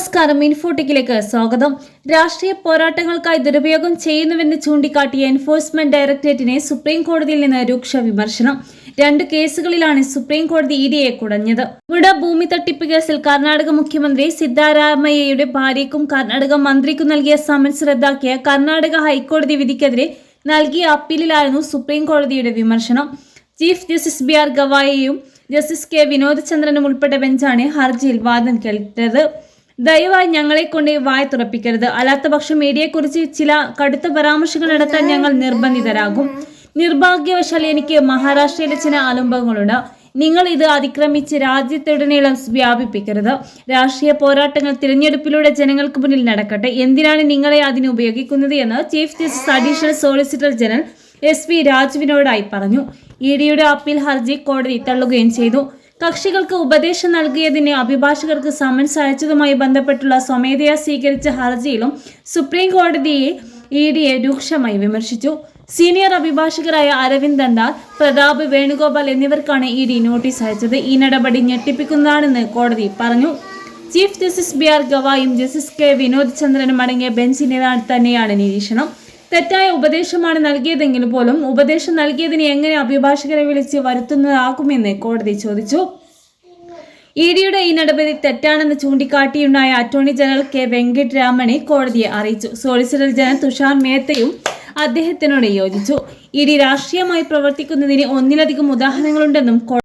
നമസ്കാരം. ഇൻഫോട്ടിക്കിലേക്ക് സ്വാഗതം. രാഷ്ട്രീയ പോരാട്ടങ്ങൾക്കായി ദുരുപയോഗം ചെയ്യുന്നുവെന്ന് ചൂണ്ടിക്കാട്ടിയ എൻഫോഴ്സ്മെന്റ് ഡയറക്ടറേറ്റിനെ സുപ്രീം കോടതിയിൽ നിന്ന് രൂക്ഷ വിമർശനം. രണ്ട് കേസുകളിലാണ് സുപ്രീം കോടതി ഇഡിയെ കുടഞ്ഞത്. മുട ഭൂമി തട്ടിപ്പ് കേസിൽ കർണാടക മുഖ്യമന്ത്രി സിദ്ധാരാമയ്യയുടെ ഭാര്യയ്ക്കും കർണാടക മന്ത്രിക്കും നൽകിയ സമൻസ് റദ്ദാക്കിയ കർണാടക ഹൈക്കോടതി വിധിക്കെതിരെ നൽകിയ അപ്പീലിലായിരുന്നു സുപ്രീം കോടതിയുടെ വിമർശനം. ചീഫ് ജസ്റ്റിസ് ബി ആർ ഗവായിയും ജസ്റ്റിസ് കെ വിനോദചന്ദ്രനും ഉൾപ്പെട്ട ബെഞ്ചാണ് ഹർജിയിൽ വാദം കേട്ടത്. ദയവായി ഞങ്ങളെ കൊണ്ട് വായ തുറപ്പിക്കരുത്. അല്ലാത്തപക്ഷം മീഡിയയെക്കുറിച്ച് ചില കടുത്ത പരാമർശങ്ങൾ നടത്താൻ ഞങ്ങൾ നിർബന്ധിതരാകും. നിർഭാഗ്യവശാൽ എനിക്ക് മഹാരാഷ്ട്രയിലെ ചില ആലംബങ്ങളുണ്ട്. നിങ്ങൾ ഇത് അതിക്രമിച്ച് രാജ്യത്തുടനീളം വ്യാപിപ്പിക്കരുത്. രാഷ്ട്രീയ പോരാട്ടങ്ങൾ തിരഞ്ഞെടുപ്പിലൂടെ ജനങ്ങൾക്ക് മുന്നിൽ നടക്കട്ടെ. എന്തിനാണ് നിങ്ങളെ അതിന് ഉപയോഗിക്കുന്നത് എന്ന് chief justice additional solicitor general S P രാജുവിനോടായി പറഞ്ഞു. ഇ ഡിയുടെ അപ്പീൽ ഹർജി കോടതി തള്ളുകയും ചെയ്തു. കക്ഷികൾക്ക് ഉപദേശം നൽകിയതിനെ അഭിഭാഷകർക്ക് സമൻസ് അയച്ചതുമായി ബന്ധപ്പെട്ടുള്ള സ്വമേധയാ സ്വീകരിച്ച ഹർജിയിലും സുപ്രീം കോടതിയെ ഇ ഡിയെ രൂക്ഷമായി വിമർശിച്ചു. സീനിയർ അഭിഭാഷകരായ അരവിന്ദ് ദണ്ഡാർ പ്രതാപ് വേണുഗോപാൽ എന്നിവർക്കാണ് ഇ ഡി നോട്ടീസ് അയച്ചത്. ഈ നടപടി ഞെട്ടിപ്പിക്കുന്നതാണെന്ന് കോടതി പറഞ്ഞു. ചീഫ് ജസ്റ്റിസ് ബി ആർ ഗവായും ജസ്റ്റിസ് കെ വിനോദ് ചന്ദ്രനും അടങ്ങിയ ബെഞ്ചിനെ തന്നെയാണ് നിരീക്ഷണം. തെറ്റായ ഉപദേശമാണ് നൽകിയതെങ്കിൽ പോലും ഉപദേശം നൽകിയതിനെ എങ്ങനെ അഭിഭാഷകരെ വിളിച്ച് വരുത്തുന്നതാകുമെന്ന് കോടതി ചോദിച്ചു. ഇ ഡിയുടെ ഈ നടപടി തെറ്റാണെന്ന് ചൂണ്ടിക്കാട്ടിയുണ്ടായ attorney general K Venkataramani കോടതിയെ അറിയിച്ചു. സോളിസിറ്റർ ജനറൽ തുഷാർ മേത്തയും അദ്ദേഹത്തിനോട് യോജിച്ചു. ഇ ഡി രാഷ്ട്രീയമായി പ്രവർത്തിക്കുന്നതിന് ഒന്നിലധികം ഉദാഹരണങ്ങളുണ്ടെന്നും